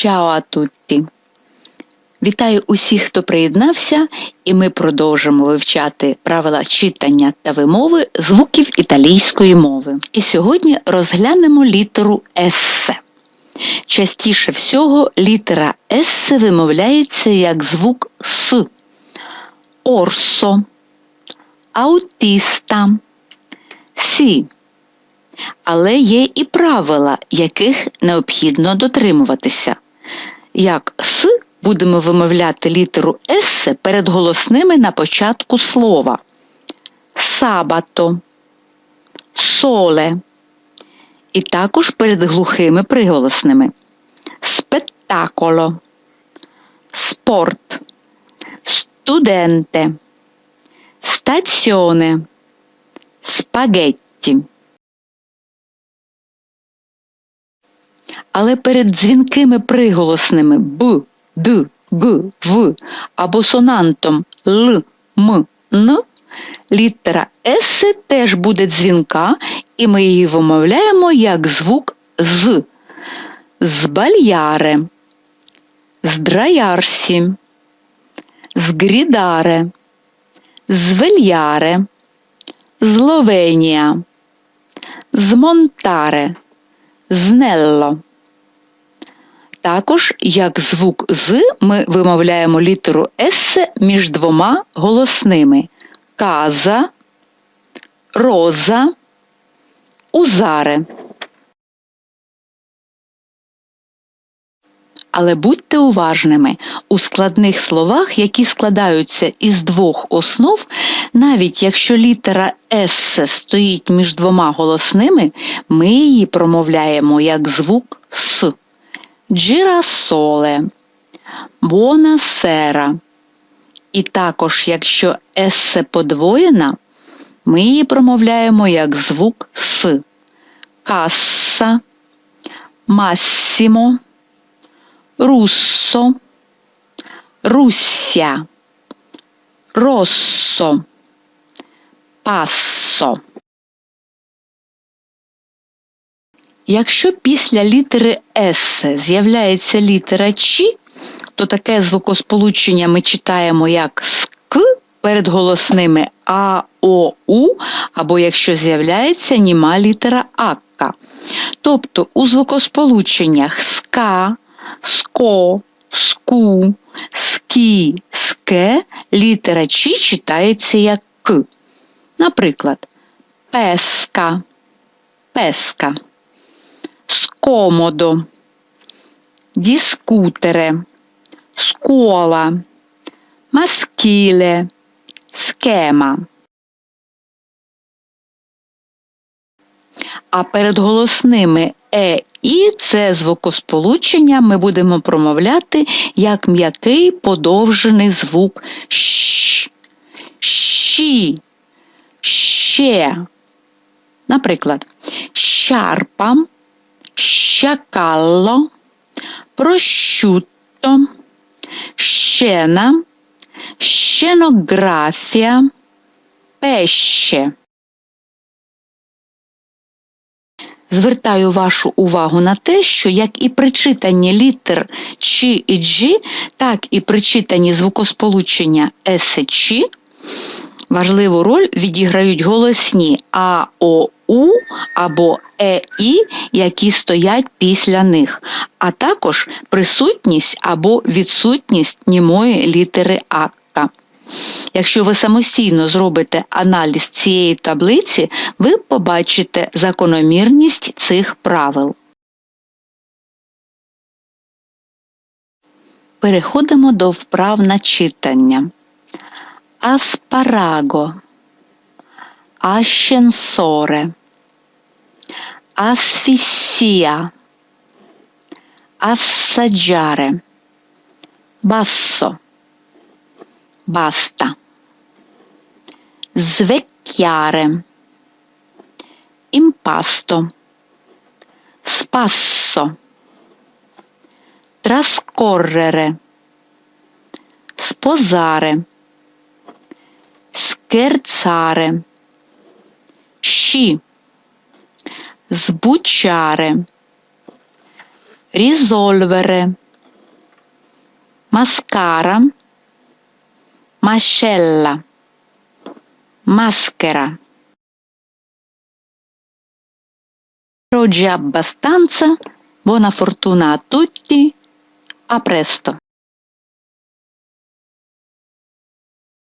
Чао а тутті! Вітаю усіх, хто приєднався, і ми продовжимо вивчати правила читання та вимови звуків італійської мови. І сьогодні розглянемо літеру С. Частіше всього літера С вимовляється як звук С. Орсо, аутіста, Сі. Але є і правила, яких необхідно дотримуватися. Як С будемо вимовляти літеру С перед голосними на початку слова. Сабато, соле. І також перед глухими приголосними. Спеттаколо, спорт, студенте, стаціоне, спагетті. Але перед дзвінкими приголосними Б, Д, Г, В або сонантом Л, М, Н літера С теж буде дзвінка, і ми її вимовляємо як звук з. Збальяре, здраярсі, згрідаре, звельяре, зловенія, змонтаре, знелло. Також, як звук з, ми вимовляємо літеру С між двома голосними каза, роза, узаре. Але будьте уважними, у складних словах, які складаються із двох основ, навіть якщо літера С стоїть між двома голосними, ми її промовляємо як звук С. Джирасоле, Буонасера. І також, якщо есе подвоєна, ми її промовляємо як звук С. Касса, Массімо, Руссо, Русся, Россо, Пассо. Якщо після літери С з'являється літера Ч, то таке звукосполучення ми читаємо як СК перед голосними А, О, У, або якщо з'являється німа літера Акка. Тобто у звукосполученнях ска, ско, ску, скі, ске літера Ч читається як К. Наприклад, песка, песка скомодо, дискутере, скола, маскіле, схема. А перед голосними е і це звукосполучення ми будемо промовляти як м'який подовжений звук щ, щі, ще. Наприклад, щарпа sciacallo, prosciutto, scena, scenografia, pesce. Звертаю вашу увагу на те, що як і при читанні літер Ч і G, так і при читанні звукосполучення С Ч важливу роль відіграють голосні А, О, У або Е, І, які стоять після них, а також присутність або відсутність німої літери Акка. Якщо ви самостійно зробите аналіз цієї таблиці, ви побачите закономірність цих правил. Переходимо до вправ на читання. Asparago, ascensore, asfissia, assaggiare, basso, basta, svecchiare, impasto, spasso, trascorrere, sposare scherzare. Sci. Sbucciare. Risolvere. Mascara. Mascella. Maschera. Oggi abbastanza. Buona fortuna a tutti. A presto.